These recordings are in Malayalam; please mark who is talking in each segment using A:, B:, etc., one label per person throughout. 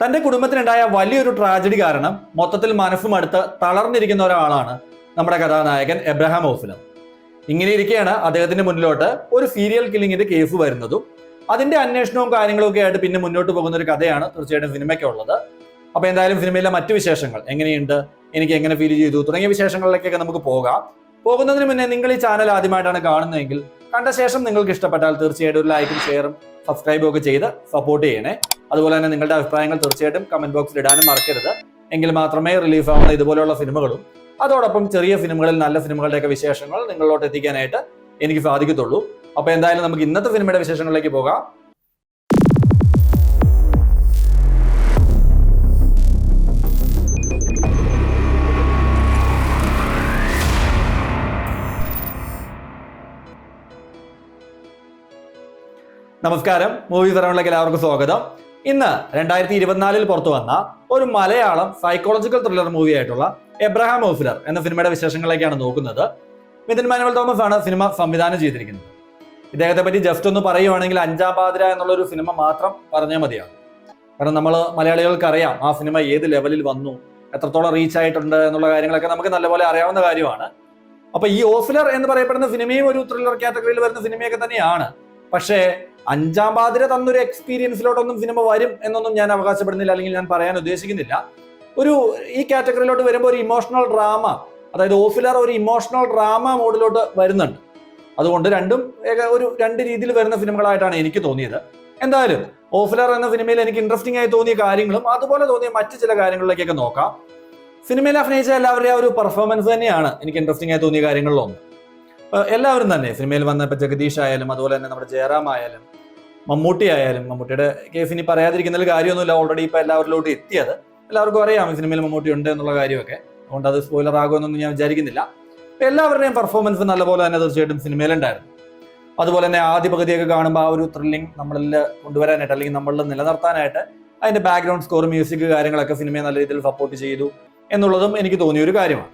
A: തന്റെ കുടുംബത്തിനുണ്ടായ വലിയൊരു ട്രാജഡി കാരണം മൊത്തത്തിൽ മനസ്സും അടുത്ത് തളർന്നിരിക്കുന്ന ഒരാളാണ് നമ്മുടെ കഥാനായകൻ എബ്രഹാം ഓഫിലർ ഇങ്ങനെ ഇരിക്കെയാണ് അദ്ദേഹത്തിന്റെ മുന്നിലോട്ട് ഒരു സീരിയൽ കില്ലിങ്ങിന്റെ കേസ് വരുന്നതും അതിന്റെ അന്വേഷണവും കാര്യങ്ങളും ഒക്കെ ആയിട്ട് പിന്നെ മുന്നോട്ട് പോകുന്ന ഒരു കഥയാണ് തീർച്ചയായിട്ടും സിനിമയ്ക്കുള്ളത് അപ്പൊ എന്തായാലും സിനിമയിലെ മറ്റു വിശേഷങ്ങൾ എങ്ങനെയുണ്ട് എനിക്ക് എങ്ങനെ ഫീൽ ചെയ്തു തുടങ്ങിയ വിശേഷങ്ങളിലേക്കൊക്കെ നമുക്ക് പോകാം. പോകുന്നതിന് മുന്നേ നിങ്ങൾ ഈ ചാനൽ ആദ്യമായിട്ടാണ് കാണുന്നതെങ്കിൽ കണ്ട ശേഷം നിങ്ങൾക്ക് ഇഷ്ടപ്പെട്ടാൽ തീർച്ചയായിട്ടും ഒരു ലൈക്കും ഷെയറും സബ്സ്ക്രൈബും ഒക്കെ ചെയ്ത് സപ്പോർട്ട് ചെയ്യണേ. അതുപോലെ തന്നെ നിങ്ങളുടെ അഭിപ്രായങ്ങൾ തീർച്ചയായിട്ടും കമന്റ് ബോക്സിൽ ഇടാനും മറക്കരുത്. എങ്കിൽ മാത്രമേ റിലീഫ് ആവുന്ന ഇതുപോലെയുള്ള സിനിമകളും അതോടൊപ്പം ചെറിയ സിനിമകളിൽ നല്ല സിനിമകളുടെയൊക്കെ വിശേഷങ്ങൾ നിങ്ങളിലോട്ട് എത്തിക്കാനായിട്ട് എനിക്ക് സാധിക്കത്തുള്ളൂ. അപ്പൊ എന്തായാലും നമുക്ക് ഇന്നത്തെ സിനിമയുടെ വിശേഷങ്ങളിലേക്ക് പോകാം. നമസ്കാരം. മൂവി ഫെറോണിലേക്ക് എല്ലാവർക്കും സ്വാഗതം. ഇന്ന് രണ്ടായിരത്തി ഇരുപത്തിനാലിൽ പുറത്തു വന്ന ഒരു മലയാളം സൈക്കോളജിക്കൽ ത്രില്ലർ മൂവി ആയിട്ടുള്ള എബ്രഹാം ഓഫിലർ എന്ന സിനിമയുടെ വിശേഷങ്ങളിലേക്കാണ് നോക്കുന്നത്. മിഥുൻ മാനുവൽ തോമസ് ആണ് സിനിമ സംവിധാനം ചെയ്തിരിക്കുന്നത്. ഇദ്ദേഹത്തെ പറ്റി ജസ്റ്റ് ഒന്ന് പറയുവാണെങ്കിൽ അഞ്ചാം പാതിര എന്നുള്ള ഒരു സിനിമ മാത്രം പറഞ്ഞാൽ മതിയാണ് കാരണം നമ്മൾ മലയാളികൾക്ക് അറിയാം ആ സിനിമ ഏത് ലെവലിൽ വന്നു എത്രത്തോളം റീച്ച് ആയിട്ടുണ്ട് എന്നുള്ള കാര്യങ്ങളൊക്കെ നമുക്ക് നല്ലപോലെ അറിയാവുന്ന കാര്യമാണ്. അപ്പൊ ഈ ഓഫിലർ എന്ന് പറയപ്പെടുന്ന സിനിമയും ഒരു ത്രില്ലർ കാറ്റഗറിയിൽ വരുന്ന സിനിമയൊക്കെ തന്നെയാണ്. പക്ഷേ അഞ്ചാം പാതിര തന്നൊരു എക്സ്പീരിയൻസിലോട്ടൊന്നും സിനിമ വരും എന്നൊന്നും ഞാൻ അവകാശപ്പെടുന്നില്ല അല്ലെങ്കിൽ ഞാൻ പറയാൻ ഉദ്ദേശിക്കുന്നില്ല. ഒരു ഈ കാറ്റഗറിയിലോട്ട് വരുമ്പോൾ ഒരു ഇമോഷണൽ ഡ്രാമ അതായത് ഓഫിലർ ഒരു ഇമോഷണൽ ഡ്രാമ മോഡിലോട്ട് വരുന്നുണ്ട്. അതുകൊണ്ട് രണ്ടും ഒരു രണ്ട് രീതിയിൽ വരുന്ന സിനിമകളായിട്ടാണ് എനിക്ക് തോന്നിയത്. എന്തായാലും ഓഫിലർ എന്ന സിനിമയിൽ എനിക്ക് ഇൻട്രസ്റ്റിംഗ് ആയി തോന്നിയ കാര്യങ്ങളും അതുപോലെ തോന്നിയ മറ്റു ചില കാര്യങ്ങളിലേക്കൊക്കെ നോക്കാം. സിനിമയിൽ അഭിനയിച്ച എല്ലാവരുടെയും ഒരു പെർഫോമൻസ് തന്നെയാണ് എനിക്ക് ഇൻട്രസ്റ്റിംഗ് ആയി തോന്നിയ കാര്യങ്ങളിലൊന്ന് എല്ലാവരും തന്നെ സിനിമയിൽ വന്ന ഇപ്പൊ ജഗദീഷ് ആയാലും അതുപോലെ തന്നെ നമ്മുടെ ജയറാം ആയാലും മമ്മൂട്ടി ആയാലും മമ്മൂട്ടിയുടെ കേസ് ഇനി പറയാതിരിക്കുന്നതിൽ കാര്യമൊന്നുമില്ല. ഓൾറെഡി ഇപ്പൊ എല്ലാവരിലോട്ട് എത്തിയത്. എല്ലാവർക്കും അറിയാം ഈ സിനിമയിൽ മമ്മൂട്ടി ഉണ്ട് എന്നുള്ള കാര്യമൊക്കെ. അതുകൊണ്ട് അത് സ്പോയിലർ ആകുമെന്നൊന്നും ഞാൻ വിചാരിക്കുന്നില്ല. എല്ലാവരുടെയും പെർഫോമൻസ് നല്ലപോലെ തന്നെ തീർച്ചയായിട്ടും സിനിമയിലുണ്ടായിരുന്നു അതുപോലെ തന്നെ ആദ്യ പകുതിയൊക്കെ കാണുമ്പോൾ ആ ഒരു ത്രില്ലിംഗ് നമ്മളിൽ കൊണ്ടുവരാനായിട്ട് അല്ലെങ്കിൽ നമ്മളിൽ നിലനിർത്താനായിട്ട് അതിന്റെ ബാക്ക്ഗ്രൗണ്ട് സ്കോർ മ്യൂസിക് കാര്യങ്ങളൊക്കെ സിനിമയെ നല്ല രീതിയിൽ സപ്പോർട്ട് ചെയ്തു എന്നുള്ളതും എനിക്ക് തോന്നിയ ഒരു കാര്യമാണ്.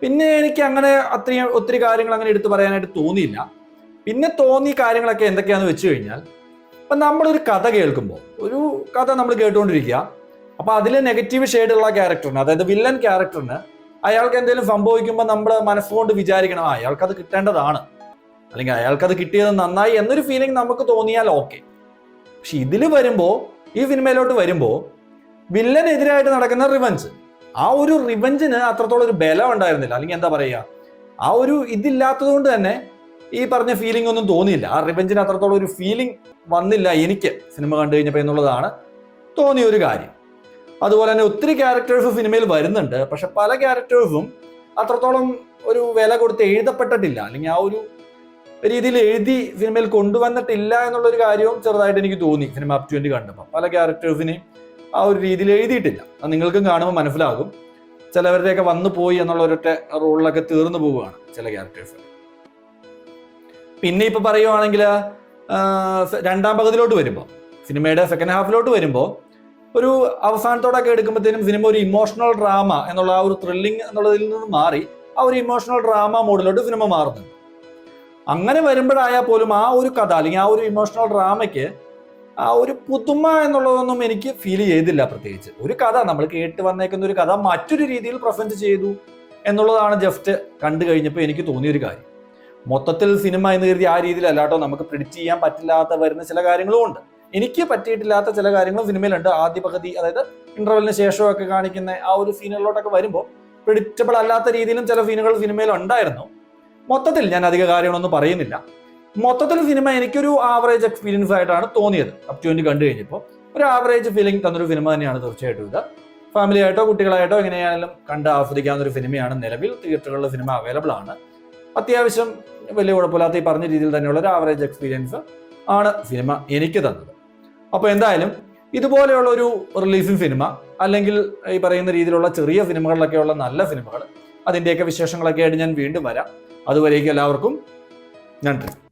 A: പിന്നെ എനിക്ക് അങ്ങനെ അത്രയും ഒത്തിരി കാര്യങ്ങൾ അങ്ങനെ എടുത്തു പറയാനായിട്ട് തോന്നിയില്ല. പിന്നെ തോന്നിയ കാര്യങ്ങളൊക്കെ എന്തൊക്കെയാണെന്ന് വെച്ച് കഴിഞ്ഞാൽ ഇപ്പം നമ്മളൊരു കഥ കേൾക്കുമ്പോൾ ഒരു കഥ നമ്മൾ കേട്ടുകൊണ്ടിരിക്കുക അപ്പോൾ അതിൽ നെഗറ്റീവ് ഷെയ്ഡുള്ള ക്യാരക്ടറിന് അതായത് വില്ലൻ ക്യാരക്ടറിന് അയാൾക്ക് എന്തെങ്കിലും സംഭവിക്കുമ്പോൾ നമ്മൾ മനസ്സുകൊണ്ട് വിചാരിക്കണം "ആ, അയാൾക്കത് കിട്ടേണ്ടതാണ്. അല്ലെങ്കിൽ അയാൾക്കത് കിട്ടിയത് നന്നായി എന്നൊരു ഫീലിംഗ് നമുക്ക് തോന്നിയാൽ ഓക്കെ പക്ഷെ ഇതിൽ വരുമ്പോൾ ഈ സിനിമയിലോട്ട് വരുമ്പോൾ വില്ലനെതിരായിട്ട് നടക്കുന്ന റിവഞ്ച് ആ ഒരു റിവഞ്ചിന് അത്രത്തോളം ഒരു ബലം ഉണ്ടായിരുന്നില്ല. അല്ലെങ്കിൽ എന്താ പറയുക ആ ഒരു ഇതില്ലാത്തത് കൊണ്ട് തന്നെ ഈ പറഞ്ഞ ഫീലിംഗ് ഒന്നും തോന്നിയില്ല. ആ റിവെഞ്ചിന് അത്രത്തോളം ഒരു ഫീലിംഗ് വന്നില്ല എനിക്ക് സിനിമ കണ്ടു കഴിഞ്ഞപ്പോൾ എന്നുള്ളതാണ് തോന്നിയ ഒരു കാര്യം. അതുപോലെ തന്നെ ഒത്തിരി ക്യാരക്ടേഴ്സ് സിനിമയിൽ വരുന്നുണ്ട്. പക്ഷെ പല ക്യാരക്ടേഴ്സും അത്രത്തോളം ഒരു വില കൊടുത്ത് എഴുതപ്പെട്ടിട്ടില്ല. അല്ലെങ്കിൽ ആ ഒരു രീതിയിൽ എഴുതി സിനിമയിൽ കൊണ്ടുവന്നിട്ടില്ല എന്നുള്ളൊരു കാര്യവും ചെറുതായിട്ട് എനിക്ക് തോന്നി സിനിമ അപ് ട്വന്റി കണ്ടപ്പോൾ പല ക്യാരക്ടേഴ്സിനെയും ആ ഒരു രീതിയിൽ എഴുതിയിട്ടില്ല. അത് നിങ്ങൾക്കും കാണുമ്പോൾ മനസ്സിലാകും. ചിലവരുടെയൊക്കെ വന്നു പോയി എന്നുള്ള ഒരൊറ്റ റോളിലൊക്കെ തീർന്നു പോവുകയാണ് ചില ക്യാരക്ടേഴ്സ് പിന്നെ ഇപ്പൊ പറയുവാണെങ്കിൽ രണ്ടാം പകുതിയിലോട്ട് വരുമ്പോൾ സിനിമയുടെ സെക്കൻഡ് ഹാഫിലോട്ട് വരുമ്പോൾ ഒരു അവസാനത്തോടൊക്കെ എടുക്കുമ്പോഴത്തേനും സിനിമ ഒരു ഇമോഷണൽ ഡ്രാമ എന്നുള്ള ആ ഒരു ത്രില്ലിംഗ് എന്നുള്ളതിൽ നിന്ന് മാറി ആ ഒരു ഇമോഷണൽ ഡ്രാമ മോഡിലോട്ട് സിനിമ മാറുന്നുണ്ട് അങ്ങനെ വരുമ്പോഴായാൽ പോലും ആ ഒരു കഥ അല്ലെങ്കിൽ ആ ഒരു ഇമോഷണൽ ഡ്രാമയ്ക്ക് ആ ഒരു പുതുമ എന്നുള്ളതൊന്നും എനിക്ക് ഫീൽ ചെയ്തില്ല പ്രത്യേകിച്ച്. ഒരു കഥ നമ്മൾ കേട്ട് വന്നേക്കുന്ന ഒരു കഥ മറ്റൊരു രീതിയിൽ പ്രസന്റ് ചെയ്തു എന്നുള്ളതാണ് ജസ്റ്റ് കണ്ടു കഴിഞ്ഞപ്പോൾ എനിക്ക് തോന്നിയൊരു കാര്യം. മൊത്തത്തിൽ സിനിമ എന്ന് കരുതി ആ രീതിയിലല്ല കേട്ടോ. നമുക്ക് പ്രിഡിക്റ്റ് ചെയ്യാൻ പറ്റില്ലാത്ത വരുന്ന ചില കാര്യങ്ങളും ഉണ്ട്. എനിക്ക് പറ്റിയിട്ടില്ലാത്ത ചില കാര്യങ്ങളും സിനിമയിലുണ്ട്. ആദ്യ പകുതി അതായത് ഇന്റർവെലിന് ശേഷമൊക്കെ കാണിക്കുന്ന ആ ഒരു സീനുകളിലോട്ടൊക്കെ വരുമ്പോൾ പ്രിഡിക്റ്റബിൾ അല്ലാത്ത രീതിയിലും ചില സീനുകൾ സിനിമയിൽ ഉണ്ടായിരുന്നു മൊത്തത്തിൽ ഞാൻ അധിക കാര്യങ്ങളൊന്നും പറയുന്നില്ല. മൊത്തത്തിൽ സിനിമ എനിക്കൊരു ആവറേജ് എക്സ്പീരിയൻസ് ആയിട്ടാണ് തോന്നിയത്. അപ് ട്വന്റി കണ്ടു കഴിഞ്ഞപ്പോൾ ഒരു ആവറേജ് ഫീലിംഗ് തന്നൊരു സിനിമ തന്നെയാണ് തീർച്ചയായിട്ടും ഇത്. ഫാമിലി ആയിട്ടോ കുട്ടികളായിട്ടോ എങ്ങനെയായാലും കണ്ട് ആസ്വദിക്കാവുന്ന ഒരു സിനിമയാണ് നിലവിൽ തിയേറ്ററുകളിലെ സിനിമ അവൈലബിൾ ആണ്. അത്യാവശ്യം വലിയ കുഴപ്പമില്ലാത്ത ഈ പറഞ്ഞ രീതിയിൽ തന്നെയുള്ള ഒരു ആവറേജ് എക്സ്പീരിയൻസ് ആണ് സിനിമ എനിക്ക് തന്നത്. അപ്പോൾ എന്തായാലും ഇതുപോലെയുള്ള ഒരു റിലീസിംഗ് സിനിമ അല്ലെങ്കിൽ ഈ പറയുന്ന രീതിയിലുള്ള ചെറിയ സിനിമകളിലൊക്കെയുള്ള നല്ല സിനിമകൾ അതിന്റെയൊക്കെ വിശേഷങ്ങളൊക്കെ ആയിട്ട് ഞാൻ വീണ്ടും വരാം. അതുവരേക്കും എല്ലാവർക്കും നന്ദി.